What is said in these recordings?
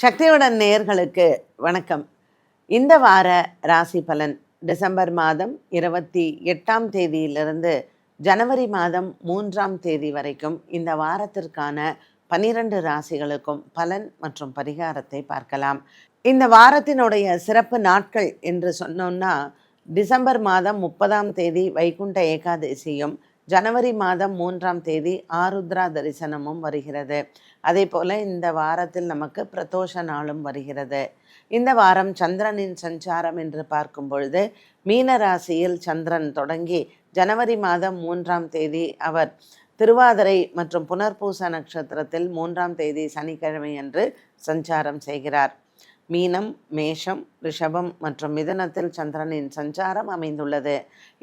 சக்தியுடன் நேர்களுக்கு வணக்கம். இந்த வார ராசி பலன் டிசம்பர் மாதம் இருபத்தி எட்டாம் தேதியிலிருந்து ஜனவரி மாதம் மூன்றாம் தேதி வரைக்கும் இந்த வாரத்திற்கான பனிரெண்டு ராசிகளுக்கும் பலன் மற்றும் பரிகாரத்தை பார்க்கலாம். இந்த வாரத்தினுடைய சிறப்பு நாட்கள் என்று சொன்னோம்னா டிசம்பர் மாதம் முப்பதாம் தேதி வைகுண்ட ஏகாதசியும் ஜனவரி மாதம் மூன்றாம் தேதி ஆருத்ரா தரிசனமும் வருகிறது. அதே போல் இந்த வாரத்தில் நமக்கு பிரதோஷ நாளும் வருகிறது. இந்த வாரம் சந்திரனின் சஞ்சாரம் என்று பார்க்கும் பொழுது மீன ராசியில் சந்திரன் தொடங்கி ஜனவரி மாதம் மூன்றாம் தேதி அவர் திருவாதிரை மற்றும் புனர்பூச நட்சத்திரத்தில் மூன்றாம் தேதி சனிக்கிழமை அன்று சஞ்சாரம் செய்கிறார். மீனம் மேஷம் ரிஷபம் மற்றும் மிதனத்தில் சந்திரனின் சஞ்சாரம் அமைந்துள்ளது.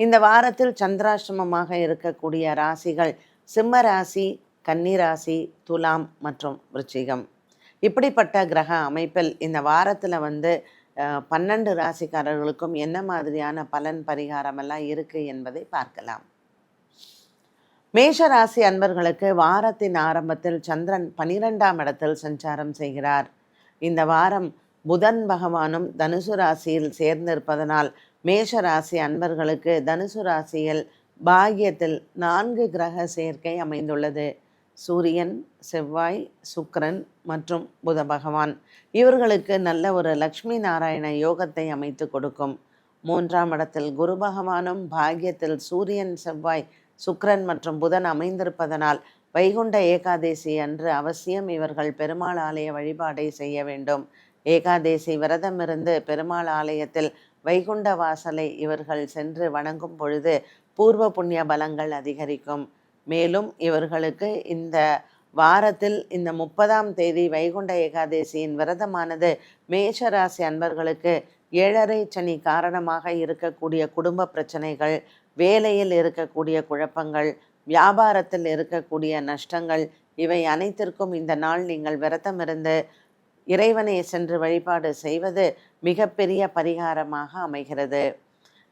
இந்த வாரத்தில் சந்திராசிரமமாக இருக்கக்கூடிய ராசிகள் சிம்ம ராசி கன்னிராசி துலாம் மற்றும் விருச்சிகம். இப்படிப்பட்ட கிரக அமைப்பில் இந்த வாரத்தில் வந்து பன்னெண்டு ராசிக்காரர்களுக்கும் என்ன மாதிரியான பலன் பரிகாரம் எல்லாம் இருக்குது என்பதை பார்க்கலாம். மேஷ ராசி அன்பர்களுக்கு வாரத்தின் ஆரம்பத்தில் சந்திரன் பனிரெண்டாம் இடத்தில் சஞ்சாரம் செய்கிறார். இந்த வாரம் புதன் பகவானும் தனுசு ராசியில் சேர்ந்திருப்பதனால் மேஷ ராசி அன்பர்களுக்கு தனுசு ராசியில் பாகியத்தில் நான்கு கிரக சேர்க்கை அமைந்துள்ளது. சூரியன் செவ்வாய் சுக்கிரன் மற்றும் புத பகவான். இவர்களுக்கு நல்ல ஒரு லக்ஷ்மி நாராயண யோகத்தை அமைத்து கொடுக்கும். மூன்றாம் இடத்தில் குரு பகவானும் பாகியத்தில் சூரியன் செவ்வாய் சுக்ரன் மற்றும் புதன் அமைந்திருப்பதனால் வைகுண்ட ஏகாதேசி அன்று அவசியம் இவர்கள் பெருமாள் ஆலய வழிபாடை செய்ய வேண்டும். ஏகாதேசி விரதம் இருந்து பெருமாள் ஆலயத்தில் வைகுண்ட வாசலை இவர்கள் சென்று வணங்கும் பொழுது பூர்வ புண்ணிய பலங்கள் அதிகரிக்கும். மேலும் இவர்களுக்கு இந்த வாரத்தில் இந்த முப்பதாம் தேதி வைகுண்ட ஏகாதேசியின் விரதமானது மேஷராசி அன்பர்களுக்கு ஏழரை சனி காரணமாக இருக்கக்கூடிய குடும்ப பிரச்சனைகள் வேலையில் இருக்கக்கூடிய குழப்பங்கள் வியாபாரத்தில் இருக்கக்கூடிய நஷ்டங்கள் இவை அனைத்திற்கும் இந்த நாள் நீங்கள் விரதம் இருந்து இறைவனை சென்று வழிபாடு செய்வது மிகப்பெரிய பரிகாரமாக அமைகிறது.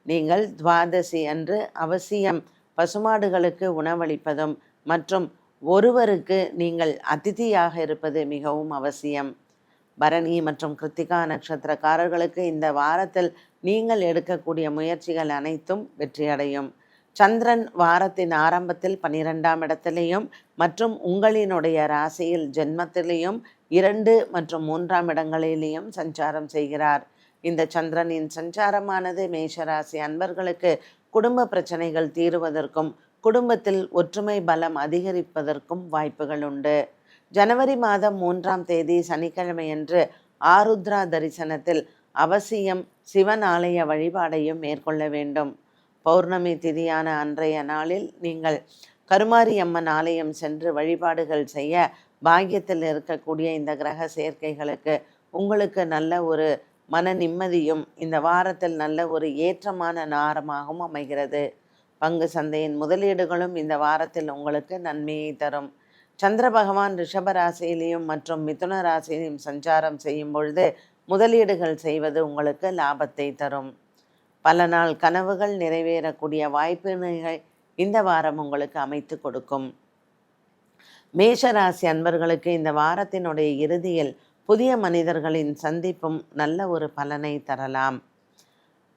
நீங்கள் துவாதசி அன்று அவசியம் பசுமாடுகளுக்கு உணவளிப்பதும் மற்றும் ஒருவருக்கு நீங்கள் அதிதியாக இருப்பது மிகவும் அவசியம். பரணி மற்றும் கிருத்திகா நட்சத்திரக்காரர்களுக்கு இந்த வாரத்தில் நீங்கள் எடுக்கக்கூடிய முயற்சிகள் அனைத்தும் வெற்றியடையும். சந்திரன் வாரத்தின் ஆரம்பத்தில் பன்னிரெண்டாம் இடத்திலையும் மற்றும் உங்களினுடைய ராசியில் ஜென்மத்திலையும் இரண்டு மற்றும் மூன்றாம் இடங்களிலேயும் சஞ்சாரம் செய்கிறார். இந்த சந்திரனின் சஞ்சாரமானது மேஷராசி அன்பர்களுக்கு குடும்ப பிரச்சனைகள் தீருவதற்கும் குடும்பத்தில் ஒற்றுமை பலம் அதிகரிப்பதற்கும் வாய்ப்புகள் உண்டு. ஜனவரி மாதம் மூன்றாம் தேதி சனிக்கிழமையன்று ஆருத்ரா தரிசனத்தில் அவசியம் சிவன் ஆலய வழிபாடையும் மேற்கொள்ள வேண்டும். பௌர்ணமி திதியான அன்றைய நாளில் நீங்கள் கருமாரி அம்மன் ஆலயம் சென்று வழிபாடுகள் செய்ய பாக்கியத்தில் இருக்கக்கூடிய இந்த கிரக சேர்க்கைகளுக்கு உங்களுக்கு நல்ல ஒரு மன நிம்மதியும் இந்த வாரத்தில் நல்ல ஒரு ஏற்றமான நாரமாகவும் அமைகிறது. பங்கு சந்தையின் முதலீடுகளும் இந்த வாரத்தில் உங்களுக்கு நன்மையை தரும். சந்திர பகவான் ரிஷப ராசியிலையும் மற்றும் மிதுன ராசியிலையும் சஞ்சாரம் செய்யும் பொழுது முதலீடுகள் செய்வது உங்களுக்கு லாபத்தை தரும். பல நாள் கனவுகள் நிறைவேறக்கூடிய வாய்ப்பினைகள் இந்த வாரம் உங்களுக்கு அமைத்து கொடுக்கும். மேஷராசி அன்பர்களுக்கு இந்த வாரத்தினுடைய இறுதியில் புதிய மனிதர்களின் சந்திப்பும் நல்ல ஒரு பலனை தரலாம்.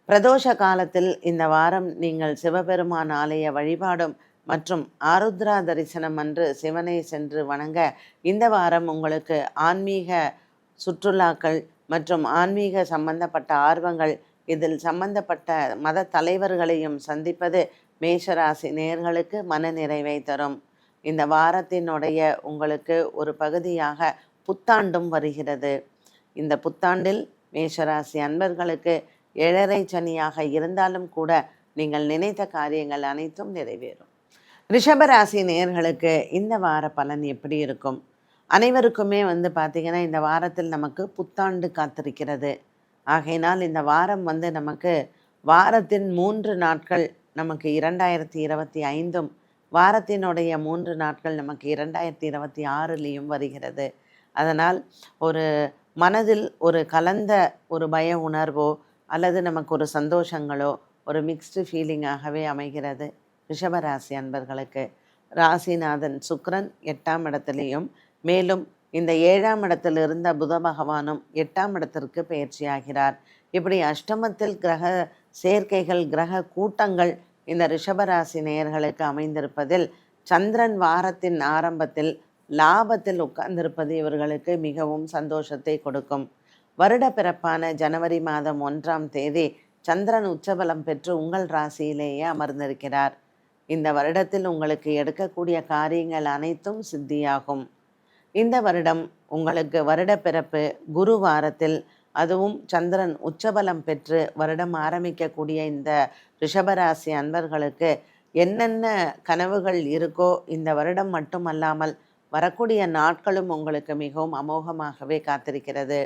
பிரதோஷ காலத்தில் இந்த வாரம் நீங்கள் சிவபெருமான் ஆலய வழிபாடும் மற்றும் ஆருத்ரா தரிசனம் அன்று சிவனை சென்று வணங்க இந்த வாரம் உங்களுக்கு ஆன்மீக சுற்றுலாக்கள் மற்றும் ஆன்மீக சம்பந்தப்பட்ட ஆர்வங்கள் இதில் சம்பந்தப்பட்ட மத தலைவர்களையும் சந்திப்பது மேஷராசி நேர்களுக்கு மன நிறைவை தரும். இந்த வாரத்தினுடைய உங்களுக்கு ஒரு பகுதியாக புத்தாண்டும் வருகிறது. இந்த புத்தாண்டில் மேஷராசி அன்பர்களுக்கு ஏழரை சனியாக இருந்தாலும் கூட நீங்கள் நினைத்த காரியங்கள் அனைத்தும் நிறைவேறும். ரிஷபராசி நேயர்களுக்கு இந்த வார பலன் எப்படி இருக்கும்? அனைவருக்குமே வந்து பார்த்திங்கன்னா இந்த வாரத்தில் நமக்கு புத்தாண்டு காத்திருக்கிறது. ஆகையினால் இந்த வாரம் வந்து நமக்கு வாரத்தின் மூன்று நாட்கள் நமக்கு இரண்டாயிரத்தி இருபத்தி ஐந்தும் வாரத்தினுடைய மூன்று நாட்கள் நமக்கு இரண்டாயிரத்தி இருபத்தி ஆறுலேயும் வருகிறது. அதனால் ஒரு மனதில் ஒரு கலந்த ஒரு பய உணர்வோ அல்லது நமக்கு ஒரு சந்தோஷங்களோ ஒரு மிக்ஸ்டு ஃபீலிங்காகவே அமைகிறது. ரிஷபராசி அன்பர்களுக்கு ராசிநாதன் சுக்ரன் எட்டாம் இடத்துலையும் மேலும் இந்த ஏழாம் இடத்தில் இருந்த புத பகவானும் எட்டாம் இடத்திற்கு பயிற்சியாகிறார். இப்படி அஷ்டமத்தில் கிரக சேர்க்கைகள் கிரக கூட்டங்கள் இந்த ரிஷபராசி நேயர்களுக்கு அமைந்திருப்பதில் சந்திரன் வாரத்தின் ஆரம்பத்தில் லாபத்தில் உட்கார்ந்திருப்பது இவர்களுக்கு மிகவும் சந்தோஷத்தை கொடுக்கும். வருட பிறப்பான ஜனவரி மாதம் ஒன்றாம் தேதி சந்திரன் உச்சபலம் பெற்று உங்கள் ராசியிலேயே அமர்ந்திருக்கிறார். இந்த வருடத்தில் உங்களுக்கு எடுக்கக்கூடிய காரியங்கள் அனைத்தும் சித்தியாகும். இந்த வருடம் உங்களுக்கு வருட பிறப்பு குரு வாரத்தில் அதுவும் சந்திரன் உச்சபலம் பெற்று வருடம் ஆரம்பிக்கக்கூடிய இந்த ரிஷபராசி அன்பர்களுக்கு என்னென்ன கனவுகள் இருக்கோ இந்த வருடம் மட்டுமல்லாமல் வரக்கூடிய நாட்களும் உங்களுக்கு மிகவும் அமோகமாகவே காத்திருக்கிறது.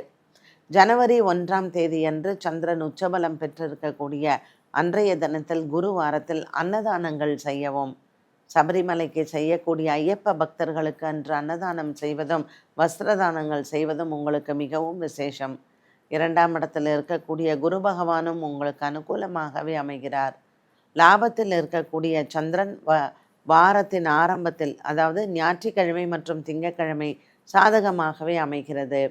ஜனவரி ஒன்றாம் தேதியன்று சந்திரன் உச்சபலம் பெற்றிருக்கக்கூடிய அன்றைய தினத்தில் குரு வாரத்தில் அன்னதானங்கள் செய்யவும் சபரிமலைக்கு செய்யக்கூடிய ஐயப்ப பக்தர்களுக்கு அன்று அன்னதானம் செய்வதும் வஸ்திரதானங்கள் செய்வதும் உங்களுக்கு மிகவும் விசேஷம். இரண்டாம் இடத்தில் இருக்கக்கூடிய குரு பகவானும் உங்களுக்கு அனுகூலமாகவே அமைகிறார். லாபத்தில் இருக்கக்கூடிய சந்திரன் வ வாரத்தின் ஆரம்பத்தில் அதாவது ஞாயிற்றுக்கிழமை மற்றும் திங்கக்கிழமை சாதகமாகவே அமைகிறது.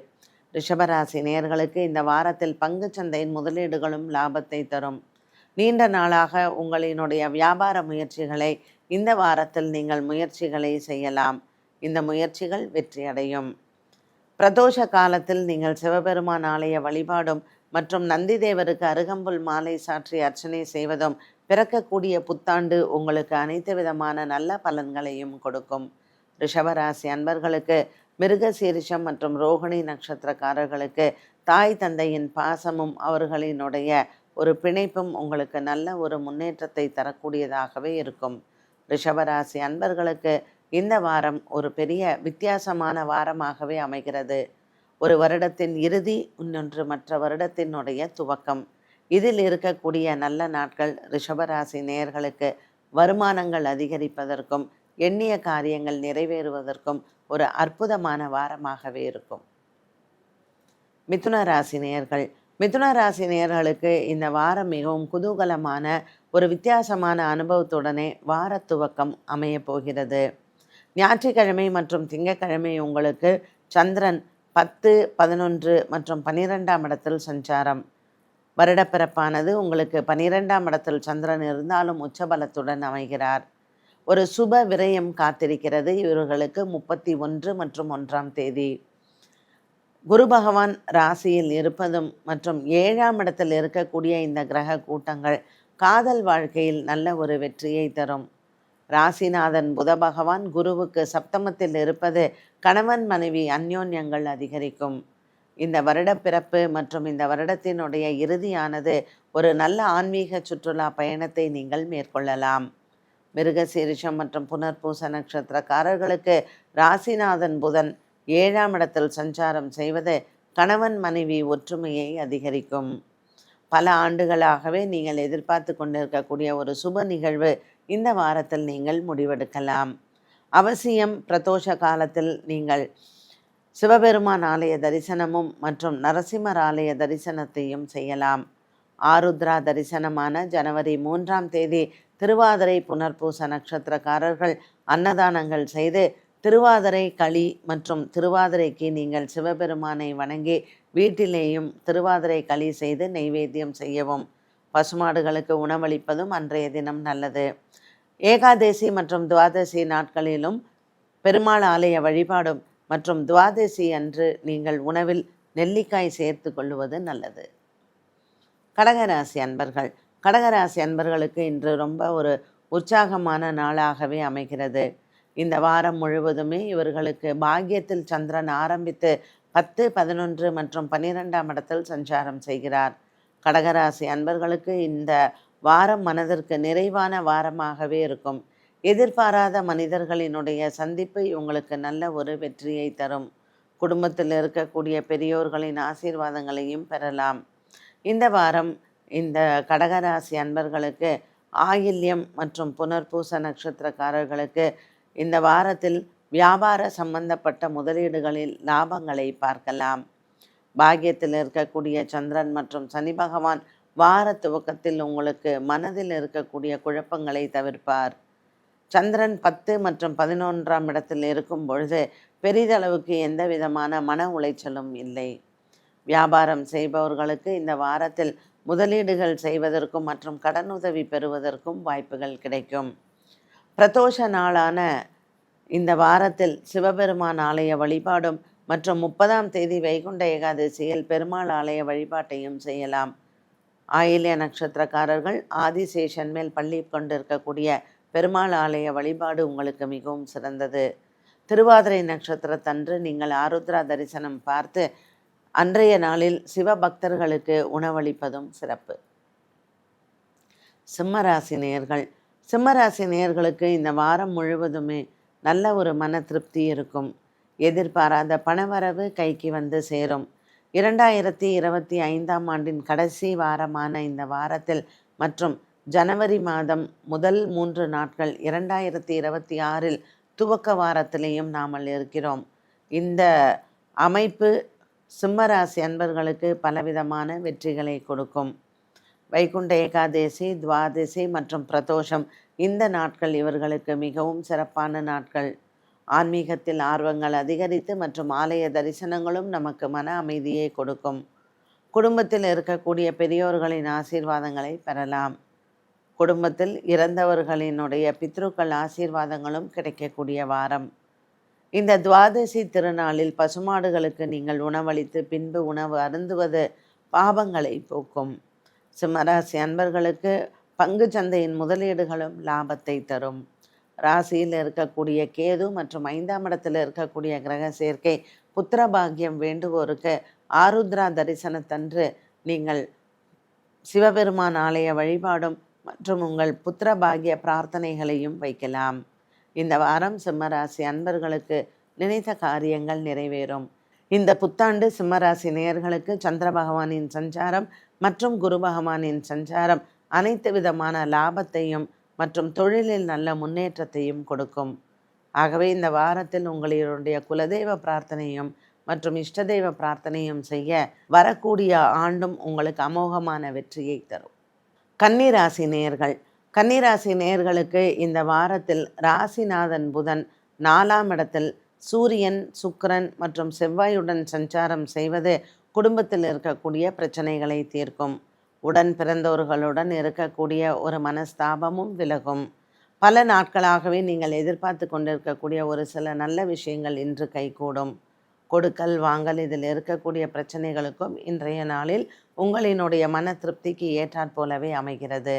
ரிஷபராசி நேர்களுக்கு இந்த வாரத்தில் பங்கு சந்தையின் முதலீடுகளும் லாபத்தை தரும். நீண்ட நாளாக உங்களினுடைய வியாபார முயற்சிகளை இந்த வாரத்தில் நீங்கள் முயற்சிகளை செய்யலாம். இந்த முயற்சிகள் வெற்றியடையும். பிரதோஷ காலத்தில் நீங்கள் சிவபெருமான் ஆலய வழிபாடும் மற்றும் நந்தி தேவருக்கு அருகம்புல் மாலை சாற்றி அர்ச்சனை செய்வதும் பிறக்கக்கூடிய புத்தாண்டு உங்களுக்கு அனைத்து விதமான நல்ல பலன்களையும் கொடுக்கும். ரிஷபராசி அன்பர்களுக்கு மிருக சீரிஷம் மற்றும் ரோகிணி நட்சத்திரக்காரர்களுக்கு தாய் தந்தையின் பாசமும் அவர்களினுடைய ஒரு பிணைப்பும் உங்களுக்கு நல்ல ஒரு முன்னேற்றத்தை தரக்கூடியதாகவே இருக்கும். ரிஷபராசி அன்பர்களுக்கு இந்த வாரம் ஒரு பெரிய வித்தியாசமான வாரமாகவே அமைகிறது. ஒரு வருடத்தின் இறுதி இன்னொன்று மற்ற வருடத்தினுடைய துவக்கம். இதில் இருக்கக்கூடிய நல்ல நாட்கள் ரிஷபராசி நேயர்களுக்கு வருமானங்கள் அதிகரிப்பதற்கும் எண்ணிய காரியங்கள் நிறைவேறுவதற்கும் ஒரு அற்புதமான வாரமாகவே இருக்கும். மிதுன ராசி நேயர்கள். மிதுன ராசி நேயர்களுக்கு இந்த வாரம் மிகவும் குதூகலமான ஒரு வித்தியாசமான அனுபவத்துடனே வார துவக்கம் அமைய போகிறது. ஞாயிற்றுக்கிழமை மற்றும் திங்கக்கிழமை உங்களுக்கு சந்திரன் பத்து பதினொன்று மற்றும் பன்னிரெண்டாம் இடத்தில் சஞ்சாரம். வருடப்பிறப்பானது உங்களுக்கு பன்னிரெண்டாம் இடத்தில் சந்திரன் இருந்தாலும் உச்சபலத்துடன் அமைகிறார். ஒரு சுப விரயம் காத்திருக்கிறது. இவர்களுக்கு முப்பத்தி ஒன்று மற்றும் ஒன்றாம் தேதி. குரு பகவான் ராசியில் இருப்பதும் மற்றும் ஏழாம் இடத்தில் இருக்கக்கூடிய இந்த கிரக கூட்டங்கள் காதல் வாழ்க்கையில் நல்ல ஒரு வெற்றியை தரும். ராசிநாதன் புத பகவான் குருவுக்கு சப்தமத்தில் இருப்பது கணவன் மனைவி அந்யோன்யங்கள் அதிகரிக்கும். இந்த வருட பிறப்பு மற்றும் இந்த வருடத்தினுடைய இறுதியானது ஒரு நல்ல ஆன்மீக சுற்றுலா பயணத்தை நீங்கள் மேற்கொள்ளலாம். மிருகசீரிஷம் மற்றும் புனர்பூச நட்சத்திரக்காரர்களுக்கு ராசிநாதன் புதன் ஏழாம் இடத்தில் சஞ்சாரம் செய்வது கணவன் மனைவி ஒற்றுமையை அதிகரிக்கும். பல ஆண்டுகளாகவே நீங்கள் எதிர்பார்த்து கொண்டிருக்கக்கூடிய ஒரு சுப நிகழ்வு இந்த வாரத்தில் நீங்கள் முடிவெடுக்கலாம். அவசியம் பிரதோஷ காலத்தில் நீங்கள் சிவபெருமான் ஆலய தரிசனமும் மற்றும் நரசிம்மர் ஆலய தரிசனத்தையும் செய்யலாம். ஆருத்ரா தரிசனமான ஜனவரி மூன்றாம் தேதி திருவாதிரை புனர்பூச நட்சத்திரக்காரர்கள் அன்னதானங்கள் செய்து திருவாதிரை களி மற்றும் திருவாதிரைக்கு நீங்கள் சிவபெருமானை வணங்கி வீட்டிலேயும் திருவாதிரை களி செய்து நைவேத்தியம் செய்யவும். பசுமாடுகளுக்கு உணவளிப்பதும் அன்றைய தினம் நல்லது. ஏகாதேசி மற்றும் துவாதசி நாட்களிலும் பெருமாள் ஆலய வழிபாடும் மற்றும் துவாதசி அன்று நீங்கள் உணவில் நெல்லிக்காய் சேர்த்து கொள்வது நல்லது. கடகராசி அன்பர்கள் கடகராசி அன்பர்களுக்கு இன்று ரொம்ப ஒரு உற்சாகமான நாளாகவே அமைகிறது. இந்த வாரம் முழுவதுமே இவர்களுக்கு பாக்கியத்தில் சந்திரன் ஆரம்பித்து பத்து பதினொன்று மற்றும் பன்னிரெண்டாம் இடத்தில் சஞ்சாரம் செய்கிறார். கடகராசி அன்பர்களுக்கு இந்த வாரம் மனதிற்கு நிறைவான வாரமாகவே இருக்கும். எதிர்பாராத மனிதர்களினுடைய சந்திப்பு உங்களுக்கு நல்ல ஒரு வெற்றியை தரும். குடும்பத்தில் இருக்கக்கூடிய பெரியோர்களின் ஆசீர்வாதங்களையும் பெறலாம். இந்த வாரம் இந்த கடகராசி அன்பர்களுக்கு ஆயில்யம் மற்றும் புனர்பூச நட்சத்திரக்காரர்களுக்கு இந்த வாரத்தில் வியாபார சம்பந்தப்பட்ட முதலீடுகளில் லாபங்களை பார்க்கலாம். பாகியத்தில் இருக்கக்கூடிய சந்திரன் மற்றும் சனி பகவான் வார துவக்கத்தில் உங்களுக்கு மனதில் இருக்கக்கூடிய குழப்பங்களை தவிர்ப்பார். சந்திரன் பத்து மற்றும் பதினொன்றாம் இடத்தில் இருக்கும் பொழுது பெரிதளவுக்கு எந்த விதமான மன உளைச்சலும் இல்லை. வியாபாரம் செய்பவர்களுக்கு இந்த வாரத்தில் முதலீடுகள் செய்வதற்கும் மற்றும் கடனுதவி பெறுவதற்கும் வாய்ப்புகள் கிடைக்கும். பிரதோஷ நாளான இந்த வாரத்தில் சிவபெருமான் ஆலய வழிபாடும் மற்றும் முப்பதாம் தேதி வைகுண்ட ஏகாதசியில் பெருமாள் ஆலய வழிபாட்டையும் செய்யலாம். ஆயில்ய நட்சத்திரக்காரர்கள் ஆதிசேஷன் மேல் பள்ளி கொண்டிருக்கக்கூடிய பெருமாள் ஆலய வழிபாடு உங்களுக்கு மிகவும் சிறந்தது. திருவாதிரை நட்சத்திரத்தன்று நீங்கள் ஆருத்ரா தரிசனம் பார்த்து அன்றைய நாளில் சிவபக்தர்களுக்கு உணவளிப்பதும் சிறப்பு. சிம்மராசி நேயர்கள் சிம்மராசி நேயர்களுக்கு இந்த வாரம் முழுவதுமே நல்ல ஒரு மன திருப்தி இருக்கும். எதிர்பாராத பணவரவு கைக்கு வந்து சேரும். இரண்டாயிரத்தி இருபத்தி ஐந்தாம் ஆண்டின் கடைசி வாரமான இந்த வாரத்தில் மற்றும் ஜனவரி மாதம் முதல் மூன்று நாட்கள் இரண்டாயிரத்தி இருபத்தி ஆறில் துவக்க வாரத்திலேயும் நாமல் இருக்கிறோம். இந்த அமைப்பு சிம்மராசி அன்பர்களுக்கு பலவிதமான வெற்றிகளை கொடுக்கும். வைகுண்ட ஏகாதேசி துவாதசி மற்றும் பிரதோஷம் இந்த நாட்கள் இவர்களுக்கு மிகவும் சிறப்பான நாட்கள். ஆன்மீகத்தில் ஆர்வங்கள் அதிகரித்து மற்றும் ஆலய தரிசனங்களும் நமக்கு மன அமைதியை கொடுக்கும். குடும்பத்தில் இருக்கக்கூடிய பெரியோர்களின் ஆசீர்வாதங்களை பெறலாம். குடும்பத்தில் இறந்தவர்களினுடைய பித்ருக்கள் ஆசீர்வாதங்களும் கிடைக்கக்கூடிய வாரம். இந்த துவாதசி திருநாளில் பசுமாடுகளுக்கு நீங்கள் உணவளித்து பின்பு உணவு அருந்துவது பாவங்களை போக்கும். சிம்மராசி அன்பர்களுக்கு பங்கு சந்தையின் முதலீடுகளும் லாபத்தை தரும். ராசியில் இருக்கக்கூடிய கேது மற்றும் ஐந்தாம் இடத்தில் இருக்கக்கூடிய கிரக சேர்க்கை புத்திரபாகியம் வேண்டுவோருக்கு ஆருத்ரா தரிசனத்தன்று நீங்கள் சிவபெருமான் ஆலய வழிபாடும் மற்றும் உங்கள் புத்திரபாகிய பிரார்த்தனைகளையும் வைக்கலாம். இந்த வாரம் சிம்மராசி அன்பர்களுக்கு நினைத்த காரியங்கள் நிறைவேறும். இந்த புத்தாண்டு சிம்மராசி நேயர்களுக்கு சந்திர பகவானின் சஞ்சாரம் மற்றும் குரு பகவானின் சஞ்சாரம் அனைத்து விதமான லாபத்தையும் மற்றும் தொழிலில் நல்ல முன்னேற்றத்தையும் கொடுக்கும். ஆகவே இந்த வாரத்தில் உங்களுடைய குலதெய்வ பிரார்த்தனையும் மற்றும் இஷ்டதெய்வ பிரார்த்தனையும் செய்ய வரக்கூடிய ஆண்டும் உங்களுக்கு அமோகமான வெற்றியை தரும். கன்னிராசி நேயர்கள் கன்னிராசி நேயர்களுக்கு இந்த வாரத்தில் ராசிநாதன் புதன் நாலாம் இடத்தில் சூரியன் சுக்கிரன் மற்றும் செவ்வாயுடன் சஞ்சாரம் செய்வது குடும்பத்தில் இருக்கக்கூடிய பிரச்சனைகளை தீர்க்கும். உடன் பிறந்தவர்களுடன் இருக்கக்கூடிய ஒரு மனஸ்தாபமும் விலகும். பல நாட்களாகவே நீங்கள் எதிர்பார்த்து கொண்டிருக்கக்கூடிய ஒரு சில நல்ல விஷயங்கள் இன்று கைகூடும். கொடுக்கல் வாங்கல் இதில் இருக்கக்கூடிய பிரச்சனைகளுக்கும் இன்றைய நாளில் உங்களினுடைய மன திருப்திக்கு ஏற்றாற் போலவே அமைகிறது.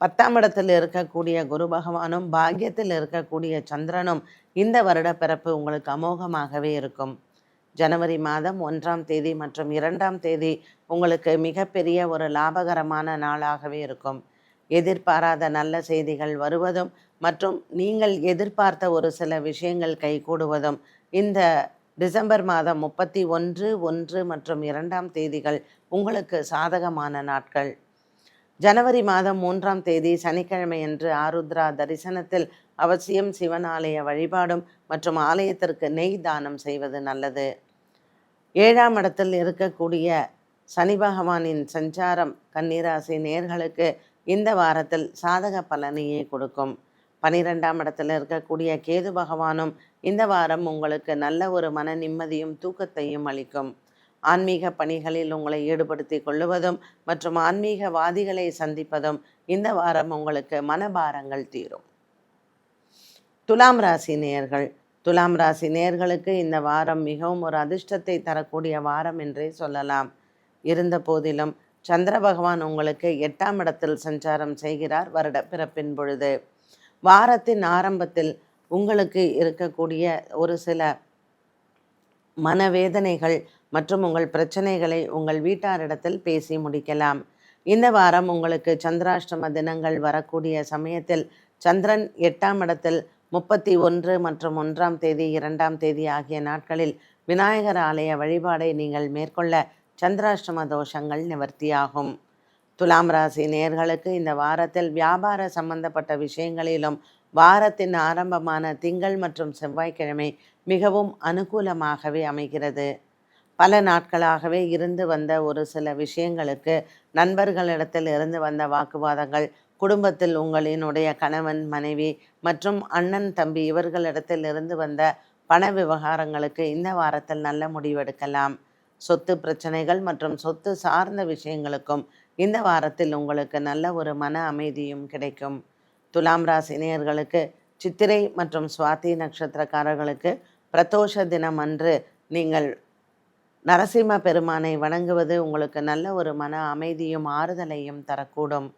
பத்தாம் இடத்தில் இருக்கக்கூடிய குரு பகவானும் பாக்கியத்தில் இருக்கக்கூடிய சந்திரனும் இந்த வருட பிறப்பு உங்களுக்கு அமோகமாகவே இருக்கும். ஜனவரி மாதம் ஒன்றாம் தேதி மற்றும் இரண்டாம் தேதி உங்களுக்கு மிகப்பெரிய ஒரு லாபகரமான நாளாகவே இருக்கும். எதிர்பாராத நல்ல செய்திகள் வருவதும் மற்றும் நீங்கள் எதிர்பார்த்த ஒரு சில விஷயங்கள் கைகூடுவதும் இந்த டிசம்பர் மாதம் முப்பத்தி ஒன்று ஒன்று மற்றும் இரண்டாம் தேதிகள் உங்களுக்கு சாதகமான நாட்கள். ஜனவரி மாதம் மூன்றாம் தேதி சனிக்கிழமையன்று ஆருத்ரா தரிசனத்தில் அவசியம் சிவன் ஆலய வழிபாடும் மற்றும் ஆலயத்திற்கு நெய் தானம் செய்வது நல்லது. ஏழாம் இடத்தில் இருக்கக்கூடிய சனி பகவானின் சஞ்சாரம் கன்னிராசி நேர்களுக்கு இந்த வாரத்தில் சாதக பலனையே கொடுக்கும். பனிரெண்டாம் இடத்தில் இருக்கக்கூடிய கேது பகவானும் இந்த வாரம் உங்களுக்கு நல்ல ஒரு மன நிம்மதியும் தூக்கத்தையும் அளிக்கும். ஆன்மீக பணிகளில் உங்களை ஈடுபடுத்தி கொள்ளுவதும் மற்றும் ஆன்மீகவாதிகளை சந்திப்பதும் இந்த வாரம் உங்களுக்கு மனபாரங்கள் தீரும். துலாம் ராசி நேயர்கள் துலாம் ராசி நேர்களுக்கு இந்த வாரம் மிகவும் ஒரு அதிர்ஷ்டத்தை தரக்கூடிய வாரம் என்றே சொல்லலாம். இருந்த போதிலும் சந்திர பகவான் உங்களுக்கு எட்டாம் இடத்தில் சஞ்சாரம் செய்கிறார் வருட பிறப்பின் பொழுது. வாரத்தின் ஆரம்பத்தில் உங்களுக்கு இருக்கக்கூடிய ஒரு சில மனவேதனைகள் மற்றும் உங்கள் பிரச்சனைகளை உங்கள் வீட்டாரிடத்தில் பேசி முடிக்கலாம். இந்த வாரம் உங்களுக்கு சந்திராஷ்டம தினங்கள் வரக்கூடிய சமயத்தில் சந்திரன் எட்டாம் இடத்தில் முப்பத்தி ஒன்று மற்றும் ஒன்றாம் தேதி இரண்டாம் தேதி ஆகிய நாட்களில் விநாயகர் ஆலய வழிபாடை நீங்கள் மேற்கொள்ள சந்திராஷ்டம தோஷங்கள் நிவர்த்தியாகும். துலாம் ராசி நேர்களுக்கு இந்த வாரத்தில் வியாபார சம்பந்தப்பட்ட விஷயங்களிலும் வாரத்தின் ஆரம்பமான திங்கள் மற்றும் செவ்வாய்க்கிழமை மிகவும் அனுகூலமாகவே அமைகிறது. பல நாட்களாகவே இருந்து வந்த ஒரு சில விஷயங்களுக்கு நண்பர்களிடத்தில் இருந்து வந்த வாக்குவாதங்கள் குடும்பத்தில் உங்களினுடைய கணவன் மனைவி மற்றும் அண்ணன் தம்பி இவர்களிடத்தில் இருந்து வந்த பண விவகாரங்களுக்கு இந்த வாரத்தில் நல்ல முடிவெடுக்கலாம். சொத்து பிரச்சனைகள் மற்றும் சொத்து சார்ந்த விஷயங்களுக்கும் இந்த வாரத்தில் உங்களுக்கு நல்ல ஒரு மன அமைதியும் கிடைக்கும். துலாம் ராசி நேயர்களுக்கு சித்திரை மற்றும் சுவாதி நட்சத்திரக்காரர்களுக்கு பிரதோஷ தினம் அன்று நீங்கள் நரசிம்ம பெருமானை வணங்குவது உங்களுக்கு நல்ல ஒரு மன அமைதியும் ஆறுதலையும் தரக்கூடும்.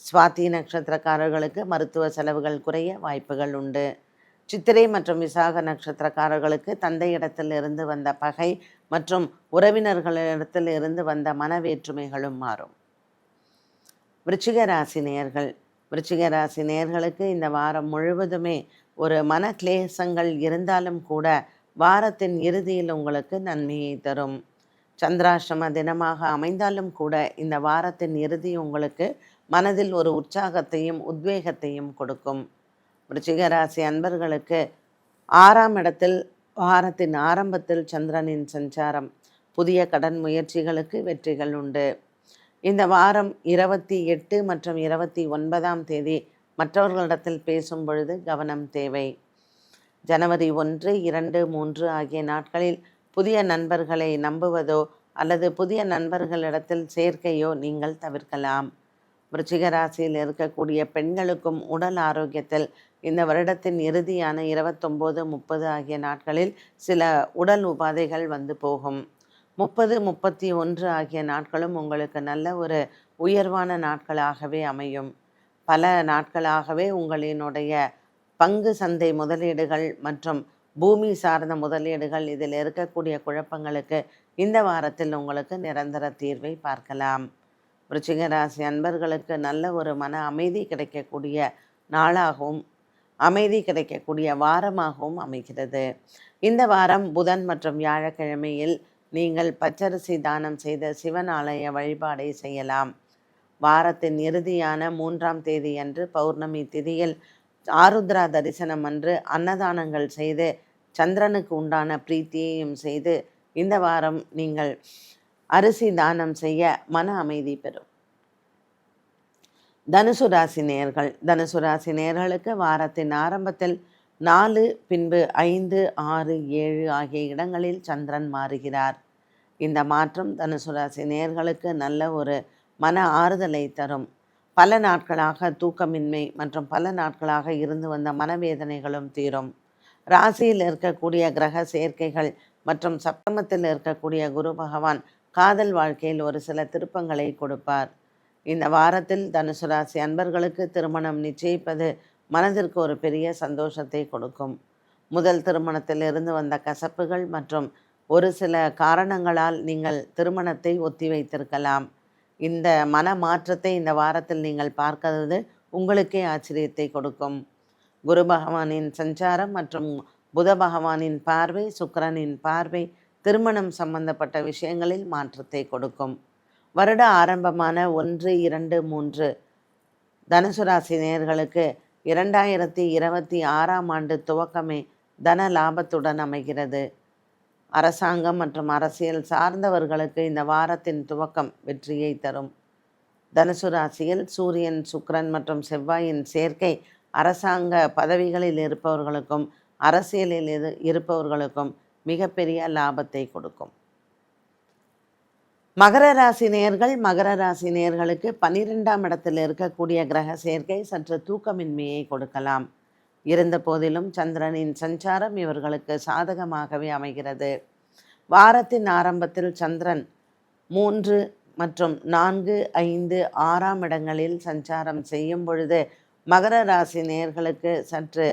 சுவாதி நட்சத்திரக்காரர்களுக்கு மருத்துவ செலவுகள் குறைய வாய்ப்புகள் உண்டு. சித்திரை மற்றும் விசாக நட்சத்திரக்காரர்களுக்கு தந்தையிடத்தில் இருந்து வந்த பகை மற்றும் உறவினர்களிடத்தில் இருந்து வந்த மனவேற்றுமைகளும் மாறும். விருச்சிக ராசி நேயர்கள் விருச்சிக ராசி நேயர்களுக்கு இந்த வாரம் முழுவதுமே ஒரு மன கிளேசங்கள் இருந்தாலும் கூட வாரத்தின் இறுதியில் உங்களுக்கு நன்மையை தரும். சந்திராஷ்டம தினமாக அமைந்தாலும் கூட இந்த வாரத்தின் இறுதி உங்களுக்கு மனதில் ஒரு உற்சாகத்தையும் உத்வேகத்தையும் கொடுக்கும். விருச்சிக ராசி அன்பர்களுக்கு ஆறாம் இடத்தில் வாரத்தின் ஆரம்பத்தில் சந்திரனின் சஞ்சாரம். புதிய கடன் முயற்சிகளுக்கு வெற்றிகள் உண்டு. இந்த வாரம் இருபத்தி எட்டு மற்றும் இருபத்தி ஒன்பதாம் தேதி மற்றவர்களிடத்தில் பேசும் பொழுது கவனம் தேவை. ஜனவரி ஒன்று இரண்டு மூன்று ஆகிய நாட்களில் புதிய நண்பர்களை நம்புவதோ அல்லது புதிய நண்பர்களிடத்தில் சேர்க்கையோ நீங்கள் தவிர்க்கலாம். விருச்சிக ராசியில் இருக்கக்கூடிய பெண்களுக்கும் உடல் ஆரோக்கியத்தில் இந்த வருடத்தின் இறுதியான இருபத்தொம்போது முப்பது ஆகிய நாட்களில் சில உடல் உபாதைகள் வந்து போகும். முப்பது முப்பத்தி ஒன்று ஆகிய நாட்களும் உங்களுக்கு நல்ல ஒரு உயர்வான நாட்களாகவே அமையும். பல நாட்களாகவே உங்களினுடைய பங்கு சந்தை முதலீடுகள் மற்றும் பூமி சார்ந்த முதலீடுகள் இதில் இருக்கக்கூடிய குழப்பங்களுக்கு இந்த வாரத்தில் உங்களுக்கு நிரந்தர தீர்வை பார்க்கலாம். விருச்சிக ராசி அன்பர்களுக்கு நல்ல ஒரு மன அமைதி கிடைக்கக்கூடிய நாளாகவும் அமைதி கிடைக்கக்கூடிய வாரமாகவும் அமைகிறது. இந்த வாரம் புதன் மற்றும் வியாழக்கிழமையில் நீங்கள் பச்சரிசி தானம் செய்த சிவன் ஆலய வழிபாடை செய்யலாம். வாரத்தின் இறுதியான மூன்றாம் தேதி அன்று பௌர்ணமி திதியில் ஆருத்ரா தரிசனம் அன்று அன்னதானங்கள் செய்து சந்திரனுக்கு உண்டான பிரீத்தியையும் செய்து இந்த வாரம் நீங்கள் அரிசி தானம் செய்ய மன அமைதி பெறும். தனுசு ராசி நேர்கள். தனுசு ராசி நேர்களுக்கு வாரத்தின் ஆரம்பத்தில் நாலு பின்பு ஐந்து ஆறு ஏழு ஆகிய இடங்களில் சந்திரன் மாறுகிறார். இந்த மாற்றம் தனுசு ராசி நேர்களுக்கு நல்ல ஒரு மன ஆறுதலை தரும். பல நாட்களாக தூக்கமின்மை மற்றும் பல நாட்களாக இருந்து வந்த மனவேதனைகளும் தீரும். ராசியில் இருக்கக்கூடிய கிரக சேர்க்கைகள் மற்றும் சப்தமத்தில் இருக்கக்கூடிய குரு பகவான் காதல் வாழ்க்கையில் ஒரு சில திருப்பங்களை கொடுப்பார். இந்த வாரத்தில் தனுசு ராசி அன்பர்களுக்கு திருமணம் நிச்சயிப்பது மனதிற்கு ஒரு பெரிய சந்தோஷத்தை கொடுக்கும். முதல் திருமணத்தில் இருந்து வந்த கசப்புகள் மற்றும் ஒரு சில காரணங்களால் நீங்கள் திருமணத்தை ஒத்தி வைத்திருக்கலாம். இந்த மன மாற்றத்தை இந்த வாரத்தில் நீங்கள் பார்க்கிறது உங்களுக்கே ஆச்சரியத்தை கொடுக்கும். குரு பகவானின் சஞ்சாரம் மற்றும் புத பகவானின் பார்வை சுக்கரனின் பார்வை திருமணம் சம்பந்தப்பட்ட விஷயங்களில் மாற்றத்தை கொடுக்கும். வருட ஆரம்பமான ஒன்று இரண்டு மூன்று தனுசு ராசி நேர்களுக்கு இரண்டாயிரத்தி இருபத்தி ஆறாம் ஆண்டு துவக்கமே தன லாபத்துடன் அமைகிறது. அரசாங்கம் மற்றும் அரசியல் சார்ந்தவர்களுக்கு இந்த வாரத்தின் துவக்கம் வெற்றியை தரும். தனுசு ராசியில் சூரியன் சுக்ரன் மற்றும் செவ்வாயின் சேர்க்கை அரசாங்க பதவிகளில் இருப்பவர்களுக்கும் அரசியலில் இருப்பவர்களுக்கும் மிகப்பெரிய லாபத்தை கொடுக்கும். மகர ராசி நேர்கள் மகர ராசி நேர்களுக்கு பனிரெண்டாம் இடத்தில் இருக்கக்கூடிய கிரக சேர்க்கை சற்று தூக்கமின்மையை கொடுக்கலாம். இருந்த போதிலும் சந்திரனின் சஞ்சாரம் இவர்களுக்கு சாதகமாகவே அமைகிறது. வாரத்தின் ஆரம்பத்தில் சந்திரன் மூன்று மற்றும் நான்கு ஐந்து ஆறாம் இடங்களில் சஞ்சாரம் செய்யும் பொழுது மகர ராசி நேர்களுக்கு சற்று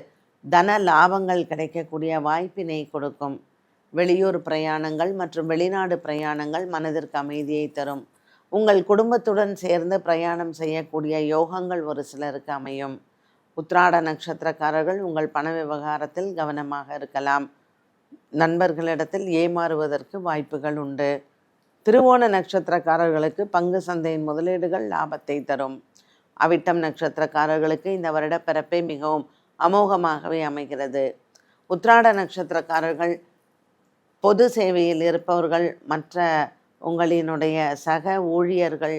தன லாபங்கள் கிடைக்கக்கூடிய வாய்ப்பினை கொடுக்கும். வெளியூர் பிரயாணங்கள் மற்றும் வெளிநாடு பிரயாணங்கள் மனதிற்கு அமைதியை தரும். உங்கள் குடும்பத்துடன் சேர்ந்து பிரயாணம் செய்யக்கூடிய யோகங்கள் ஒரு சிலருக்கு அமையும். உத்ராட நட்சத்திரக்காரர்கள் உங்கள் பண விவகாரத்தில் கவனமாக இருக்கலாம். நண்பர்களிடத்தில் ஏமாறுவதற்கு வாய்ப்புகள் உண்டு. திருவோண நட்சத்திரக்காரர்களுக்கு பங்கு சந்தையின் முதலீடுகள் லாபத்தை தரும். அவிட்டம் நட்சத்திரக்காரர்களுக்கு இந்த வருட பிறப்பே மிகவும் அமோகமாகவே அமைகிறது. உத்ராட நட்சத்திரக்காரர்கள் பொது சேவையில் இருப்பவர்கள் மற்ற உங்களினுடைய சக ஊழியர்கள்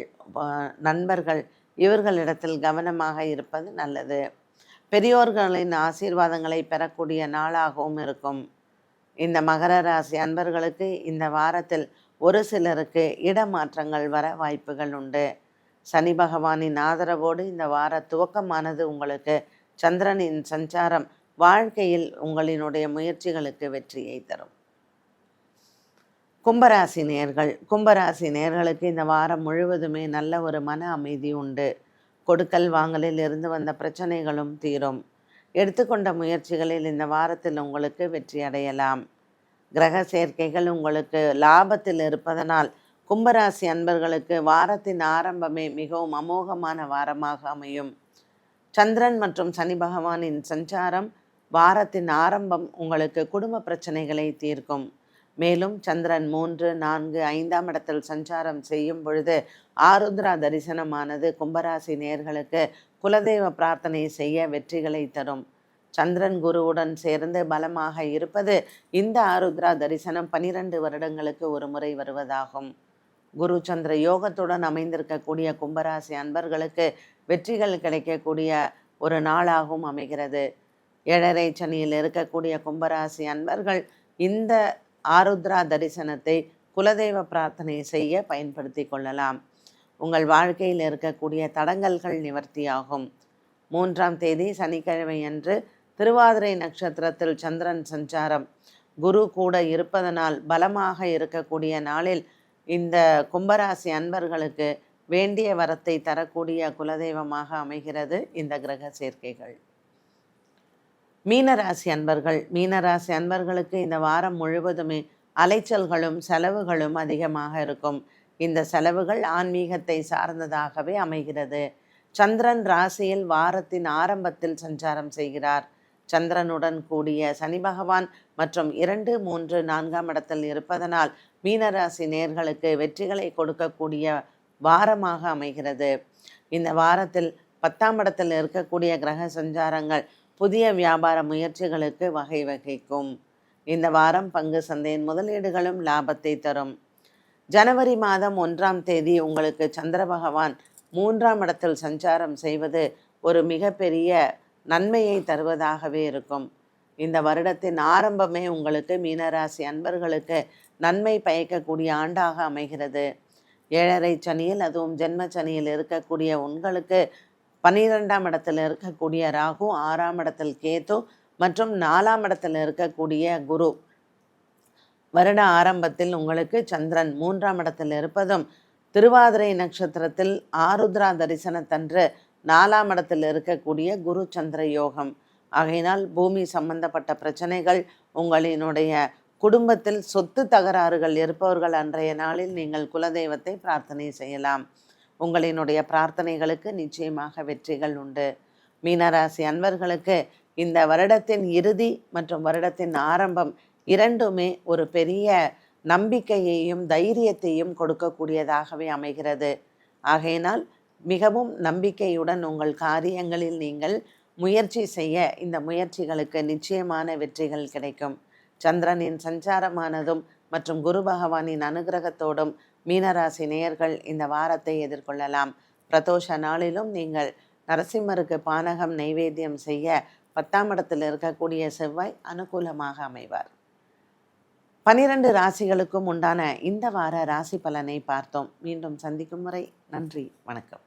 நண்பர்கள் இவர்களிடத்தில் கவனமாக இருப்பது நல்லது. பெரியோர்களின் ஆசீர்வாதங்களை பெறக்கூடிய நாளாகவும் இருக்கும். இந்த மகர ராசி அன்பர்களுக்கு இந்த வாரத்தில் ஒரு சிலருக்கு இடமாற்றங்கள் வர வாய்ப்புகள் உண்டு. சனி பகவானின் ஆதரவோடு இந்த வார துவக்கமானது உங்களுக்கு சந்திரனின் சஞ்சாரம் வாழ்க்கையில் உங்களினுடைய முயற்சிகளுக்கு வெற்றியை தரும். கும்பராசி நேர்கள் கும்பராசி நேர்களுக்கு இந்த வாரம் முழுவதுமே நல்ல ஒரு மன அமைதி உண்டு. கொடுக்கல் வாங்கலில் இருந்து வந்த பிரச்சனைகளும் தீரும். எடுத்துக்கொண்ட முயற்சிகளில் இந்த வாரத்தில் உங்களுக்கு வெற்றி அடையலாம். கிரக சேர்க்கைகள் உங்களுக்கு லாபத்தில் இருப்பதனால் கும்பராசி அன்பர்களுக்கு வாரத்தின் ஆரம்பமே மிகவும் அமோகமான வாரமாக அமையும். சந்திரன் மற்றும் சனி பகவானின் சஞ்சாரம் வாரத்தின் ஆரம்பம் உங்களுக்கு குடும்ப பிரச்சனைகளை தீர்க்கும். மேலும் சந்திரன் மூன்று நான்கு ஐந்தாம் இடத்தில் சஞ்சாரம் செய்யும் பொழுது ஆருத்ரா தரிசனமானது கும்பராசி நேர்களுக்கு குலதெய்வ பிரார்த்தனை செய்ய வெற்றிகளை தரும். சந்திரன் குருவுடன் சேர்ந்து பலமாக இருப்பது இந்த ஆருத்ரா தரிசனம் பனிரெண்டு வருடங்களுக்கு ஒரு முறை வருவதாகும். குரு சந்திர யோகத்துடன் அமைந்திருக்கக்கூடிய கும்பராசி அன்பர்களுக்கு வெற்றிகள் கிடைக்கக்கூடிய ஒரு நாளாகவும் அமைகிறது. ஏழரை சனியில் இருக்கக்கூடிய கும்பராசி அன்பர்கள் இந்த ஆருத்ரா தரிசனத்தை குலதெய்வ பிரார்த்தனை செய்ய பயன்படுத்தி கொள்ளலாம். உங்கள் வாழ்க்கையில் இருக்கக்கூடிய தடங்கல்கள் நிவர்த்தியாகும். மூன்றாம் தேதி சனிக்கிழமை அன்று திருவாதிரை நட்சத்திரத்தில் சந்திரன் சஞ்சாரம். குரு கூட இருப்பதனால் பலமாக இருக்கக்கூடிய நாளில் இந்த கும்பராசி அன்பர்களுக்கு வேண்டிய வரத்தை தரக்கூடிய குலதெய்வமாக அமைகிறது இந்த கிரக சேர்க்கைகள். மீனராசி அன்பர்கள் மீனராசி அன்பர்களுக்கு இந்த வாரம் முழுவதுமே அலைச்சல்களும் செலவுகளும் அதிகமாக இருக்கும். இந்த செலவுகள் ஆன்மீகத்தை சார்ந்ததாகவே அமைகிறது. சந்திரன் ராசியில் வாரத்தின் ஆரம்பத்தில் சஞ்சாரம் செய்கிறார். சந்திரனுடன் கூடிய சனி பகவான் மற்றும் இரண்டு மூன்று நான்காம் இடத்தில் இருப்பதனால் மீனராசி நேர்களுக்கு வெற்றிகளை கொடுக்கக்கூடிய வாரமாக அமைகிறது. இந்த வாரத்தில் பத்தாம் இடத்தில் இருக்கக்கூடிய கிரக சஞ்சாரங்கள் புதிய வியாபார முயற்சிகளுக்கு வகை வகிக்கும். இந்த வாரம் பங்கு சந்தையின் முதலீடுகளும் லாபத்தை தரும். ஜனவரி மாதம் ஒன்றாம் தேதி உங்களுக்கு சந்திர பகவான் மூன்றாம் இடத்தில் சஞ்சாரம் செய்வது ஒரு மிகப்பெரிய நன்மையை தருவதாகவே இருக்கும். இந்த வருடத்தின் ஆரம்பமே உங்களுக்கு மீனராசி அன்பர்களுக்கு நன்மை பயக்கக்கூடிய ஆண்டாக அமைகிறது. ஏழரை சனியில் அதுவும் ஜென்ம சனியில் இருக்கக்கூடிய உங்களுக்கு பனிரெண்டாம் இடத்தில் இருக்கக்கூடிய ராகு ஆறாம் இடத்தில் கேது மற்றும் நாலாம் இடத்தில் இருக்கக்கூடிய குரு. வருட ஆரம்பத்தில் உங்களுக்கு சந்திரன் மூன்றாம் இடத்தில் இருப்பதும் திருவாதிரை நட்சத்திரத்தில் ஆருத்ரா தரிசனத்தன்று நாலாம் இடத்தில் இருக்கக்கூடிய குரு சந்திர யோகம். ஆகையினால் பூமி சம்பந்தப்பட்ட பிரச்சனைகள் உங்களினுடைய குடும்பத்தில் சொத்து தகராறுகள் இருப்பவர்கள் அன்றைய நாளில் நீங்கள் குலதெய்வத்தை பிரார்த்தனை செய்யலாம். உங்களினுடைய பிரார்த்தனைகளுக்கு நிச்சயமாக வெற்றிகள் உண்டு. மீனராசி அன்பர்களுக்கு இந்த வருடத்தின் இறுதி மற்றும் வருடத்தின் ஆரம்பம் இரண்டுமே ஒரு பெரிய நம்பிக்கையையும் தைரியத்தையும் கொடுக்கக்கூடியதாகவே அமைகிறது. ஆகையினால் மிகவும் நம்பிக்கையுடன் உங்கள் காரியங்களில் நீங்கள் முயற்சி செய்ய இந்த முயற்சிகளுக்கு நிச்சயமான வெற்றிகள் கிடைக்கும். சந்திரனின் சஞ்சாரமானதும் மற்றும் குரு பகவானின் அனுகிரகத்தோடும் மீனராசி நேயர்கள் இந்த வாரத்தை எதிர்கொள்ளலாம். பிரதோஷ நாளிலும் நீங்கள் நரசிம்மருக்கு பானகம் நைவேத்தியம் செய்ய பத்தாம் இடத்தில் இருக்கக்கூடிய செவ்வாய் அனுகூலமாக அமைவார். பனிரெண்டு ராசிகளுக்கும் உண்டான இந்த வார ராசி பலனை பார்த்தோம். மீண்டும் சந்திக்கும் முறை. நன்றி. வணக்கம்.